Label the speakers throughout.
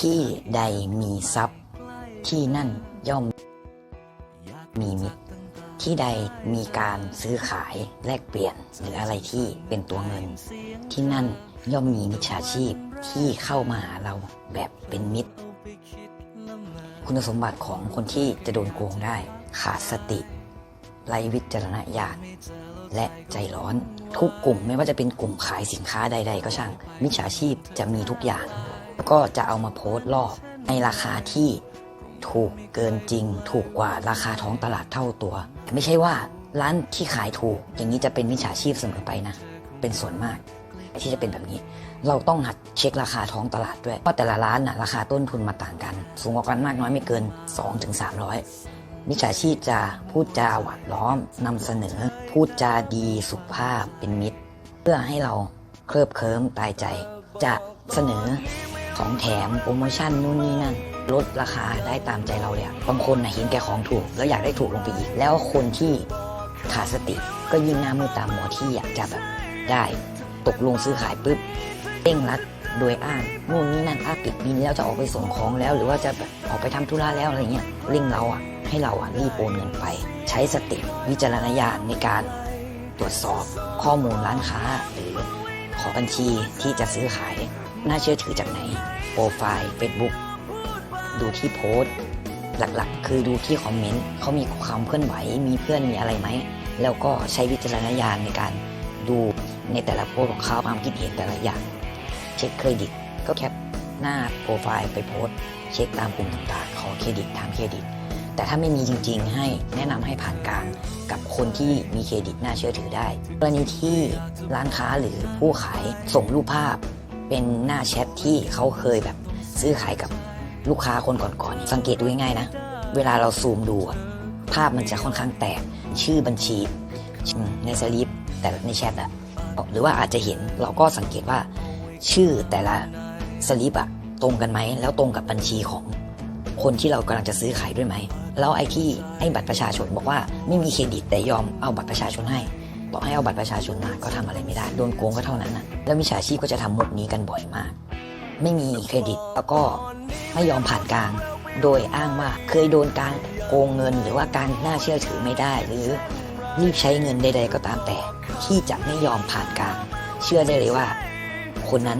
Speaker 1: ที่ใดมีทรัพย์ ที่นั่นย่อมมีมิตร ที่ใดมีการซื้อขายแลกเปลี่ยน หรืออะไรที่เป็นตัวเงิน ที่นั่นย่อมมีมิจฉาชีพที่เข้ามาหาเราแบบเป็นมิตร คุณสมบัติของคนที่จะโดนโกงได้ ขาดสติไร้วิจารณญาณและใจร้อนทุกกลุ่มไม่ว่าจะเป็นกลุ่มขายสินค้าใด ๆ ก็ช่าง มิจฉาชีพจะมีทุกอย่าง ก็จะเอามาโพสต์ล่อในราคาที่ถูกเกินจริง ถูกกว่าราคาท้องตลาดเท่าตัว ไม่ใช่ว่าร้านที่ขายถูก อย่างนี้จะเป็นมิจฉาชีพเสมอไปนะ เป็นส่วนมากที่จะเป็นแบบนี้ เราต้องหัดเช็คราคาท้องตลาดด้วยเพราะแต่ละร้านน่ะราคาต้นทุนมาต่างกัน สูงกว่ากันมากน้อยไม่เกิน 2-300มิจฉาชีพจะพูดจาหวานล้อมนำเสนอ พูดจาดีสุภาพเป็นมิตร เพื่อให้เราเคลิบเคลิ้มตายใจ จะเสนอ ของแถมโปรโมชั่นนู่นนี่นั่นลดราคาได้ตามใจเราเลยบางคนนะเห็นแก่ของถูก แล้วอยากได้ถูกลงไปอีก แล้วคนที่ขาดสติก็ยิ่งหน้ามือตามหมอที่อยากจะแบบได้ตกลงซื้อขายปุ๊บเร่งรัดโดยอ้างนู่นนี่นั่นอ้างปิดบินแล้วจะออกไปส่งของแล้ว หรือว่าจะแบบออกไปทำธุระแล้วอะไรเงี้ยเร่งเราอะให้เราอะรีบโอนเงินไป ใช้สติวิจารณญาณในการตรวจสอบข้อมูลร้านค้าหรือขอบัญชีที่จะซื้อขาย น่าเชื่อถือจากไหน โปรไฟล์ Facebook ดูที่โพสต์ หลักๆ คือดูที่คอมเมนต์เขามีความเคลื่อนไหว มีเพื่อนมีอะไรไหม แล้วก็ใช้วิจารณญาณในการดูในแต่ละโพสต์ของเขาความคิดเห็นแต่ละอย่าง เช็คเครดิต ก็แคปหน้าโปรไฟล์ไปโพสต์ เช็คตามกลุ่มต่างๆ ขอเครดิตทางเครดิต แต่ถ้าไม่มีจริง ๆ ให้แนะนำให้ผ่านกลางกับคนที่มีเครดิตน่าเชื่อถือได้ กรณีที่ร้านค้าหรือผู้ขายส่งรูปภาพ เป็นหน้าแชทที่เขาเคยแบบซื้อขายกับลูกค้าคนก่อนๆ สังเกตดูง่ายๆนะ เวลาเราซูมดู ภาพมันจะค่อนข้างแตก ชื่อบัญชีในสลิปแต่ในแชทอะหรือว่าอาจจะเห็นเราก็สังเกตว่าชื่อแต่ละสลิปอะตรงกันไหม แล้วตรงกับบัญชีของคนที่เรากำลังจะซื้อขายด้วยไหม แล้วไอ้ที่ให้บัตรประชาชนบอกว่าไม่มีเครดิตแต่ยอมเอาบัตรประชาชนให้ ต่อให้เอาบัตรประชาชนมาก็ทำอะไรไม่ได้โดนโกงก็เท่านั้นนะแล้วมิจฉาชีพก็จะทำมุกนี้กันบ่อยมาก ไม่มีเครดิตแล้วก็ไม่ยอมผ่านกลาง โดยอ้างว่าเคยโดนการโกงเงิน หรือว่าการน่าเชื่อถือไม่ได้ หรือรีบใช้เงินใด ๆ ก็ตามแต่ ที่จะไม่ยอมผ่านกลาง เชื่อได้เลยว่า คนนั้น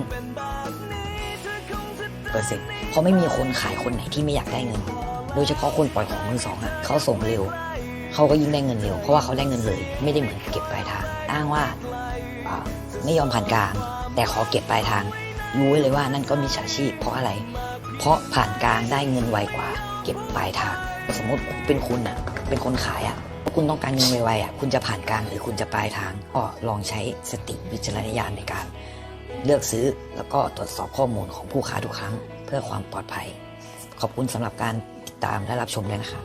Speaker 1: เปอร์เซ็นต์เพราะไม่มีคนขายคนไหนที่ไม่อยากได้เงิน โดยเฉพาะคนปล่อยของมือสองอะเขาส่งเร็ว เขาก็ยิ่งได้เงินเร็วเพราะว่าเขาได้เงินเลย ไม่ได้เหมือนเก็บปลายทาง อ้างว่าไม่ยอมผ่านกลาง แต่ขอเก็บปลายทาง รู้ไว้เลยว่านั่นก็มีฉาชีพ เพราะอะไร เพราะผ่านกลางได้เงินไวกว่า เก็บปลายทาง สมมติเป็นคุณอะ เป็นคนขายอะคุณต้องการเงินไวๆอะคุณจะผ่านกลางหรือคุณจะปลายทางก็ลองใช้สติวิจารณญาณในการ เลือกซื้อแล้วก็ตรวจสอบข้อมูลของผู้ค้าทุกครั้ง เพื่อความปลอดภัย ขอบคุณสำหรับการติดตามและรับชมด้วยนะครับ